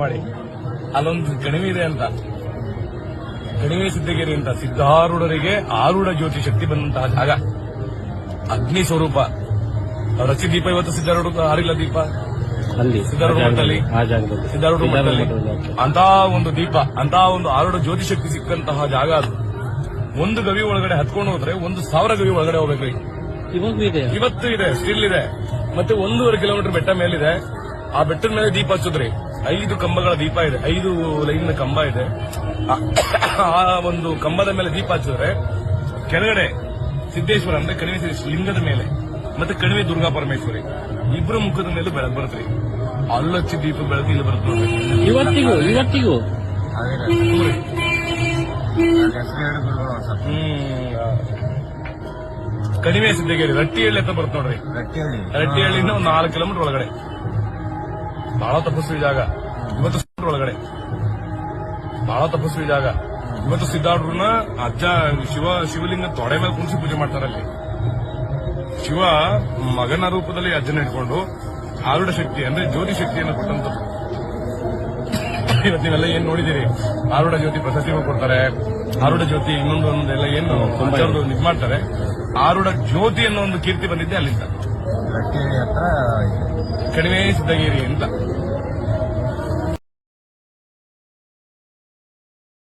ಮಾಡಿ. ಅಲ್ಲೊಂದು ಕಣಿವೆ ಇದೆ ಅಂತ. ಕಣಿವೆ ಸಿದ್ದಗಿರಿ ಅಂತ. ಸಿದ್ಧಾರೂಢರಿಗೆ ಆರೂಢ ಜ್ಯೋತಿ ಶಕ್ತಿ ಬಂದಂತಹ ಜಾಗ. ಅಗ್ನಿ ಸ್ವರೂಪ. ರಚಿ ದೀಪ ಇವತ್ತು ಸಿದ್ಧಾರೂಢ ಆರಿಲ್ಲ ದೀಪ. ಅಲ್ಲಿ ಸಿದ್ಧಾರೂಢ ಮಠದಲ್ಲಿ ಆ ಜಾಗದಲ್ಲಿ. ಸಿದ್ಧಾರೂಢ ಮಠದಲ್ಲಿ ಮಠದಲ್ಲಿ. ಅಂತ ಒಂದು ದೀಪ ಅಂತ ಒಂದು ಆರೂಢ ಜ್ಯೋತಿ ಶಕ್ತಿ ಸಿಕ್ಕಂತಹ ಜಾಗ ಅದು. ಒಂದು ಗವಿ ಒಳಗಡೆ ಹತ್ಕೊಂಡು ಹೋದ್ರೆ ಒಂದು ಸಾವಿರ ಗವಿ ಒಳಗಡೆ ಹೋಗ್ಬೇಕ್ರಿ. ಇವತ್ತು ಇದೆ ಸ್ಟಿಲ್ ಇದೆ. ಮತ್ತೆ ಒಂದೂವರೆ ಕಿಲೋಮೀಟರ್ ಬೆಟ್ಟ ಮೇಲಿದೆ. ಆ ಬೆಟ್ಟದ ಮೇಲೆ ದೀಪ ಹಚ್ಚುದ್ರಿ. ಐದು ಕಂಬಗಳ ದೀಪ ಇದೆ ಐದು ಲೈನ್ ಕಂಬ ಇದೆ. ಆ- ಒಂದು ಕಂಬದ ಮೇಲೆ ದೀಪ ಹಚ್ಚಿದ್ರೆ ಕೆಳಗಡೆ ಸಿದ್ದೇಶ್ವರ ಅಂದ್ರೆ ಕಣಿವೆ ಸಿದ್ದೇಶ್ವರ ಲಿಂಗದ ಮೇಲೆ ಮತ್ತೆ ಕಣಿವೆ ದುರ್ಗಾ ಪರಮೇಶ್ವರಿ ಇಬ್ಬರು ಮುಖದ ಮೇಲೆ ಬೆಳಕು ಬರುತ್ತೆ. ಅಲ್ಲಚ್ಚಿ ದೀಪ ಬೆಳಕು ಇಲ್ಲಿ ಬರುತ್ತೆ. ಇವತ್ತಿಗೂ ಇವತ್ತಿಗೂ. ಹ್ಮ್. ಕಣಿವೆ ಸಿದ್ದಗಿರಿ ರಟ್ಟಿಹಳ್ಳಿ ಅಂತ ಬರುತ್ತೆ ನೋಡ್ರಿ. ರಟ್ಟಿಹಳ್ಳಿಯಿಂದ ಒಂದು ನಾಲ್ಕು ಕಿಲೋಮೀಟರ್ ಒಳಗಡೆ. ಬಹಳ ತಪಸ್ವಿ ಜಾಗ. ಇವತ್ತು ಒಳಗಡೆ. ಬಹಳ ತಪಸ್ವಿ ಜಾಗ. ಇವತ್ತು ಸಿದ್ಧಾರೂಢನ ಅಜ್ಜ ಶಿವ ಶಿವಲಿಂಗ ತೊಡೆ ಮೇಲೆ ಕುಣಿಸಿ ಪೂಜೆ ಮಾಡ್ತಾರಲ್ಲಿ ಶಿವ ಮಗನ ರೂಪದಲ್ಲಿ ಅಜ್ಜನ ಇಟ್ಕೊಂಡು ಆರುಢ ಶಕ್ತಿ ಅಂದ್ರೆ ಜ್ಯೋತಿ ಶಕ್ತಿಯನ್ನು ಕೊಟ್ಟಂತದ್ದು. ಇವತ್ತು ನೀವೆಲ್ಲ ಏನ್ ನೋಡಿದಿರಿ ಆರುಢ ಜ್ಯೋತಿ ಪ್ರಶಸ್ತಿ ಕೊಡ್ತಾರೆ. ಆರುಢ ಜ್ಯೋತಿ ಇನ್ನೊಂದು ಒಂದೆಲ್ಲ ಏನು ಇದು. ಮಾಡ್ತಾರೆ. ಆರುಢ ಜ್ಯೋತಿ ಅನ್ನೋ ಒಂದು ಕೀರ್ತಿ ಬಂದಿದ್ದೆ ಅಲ್ಲಿಂದ. ಕಡಿಮೆ ಸಿದ್ದಗಿರಿ ಅಂತ.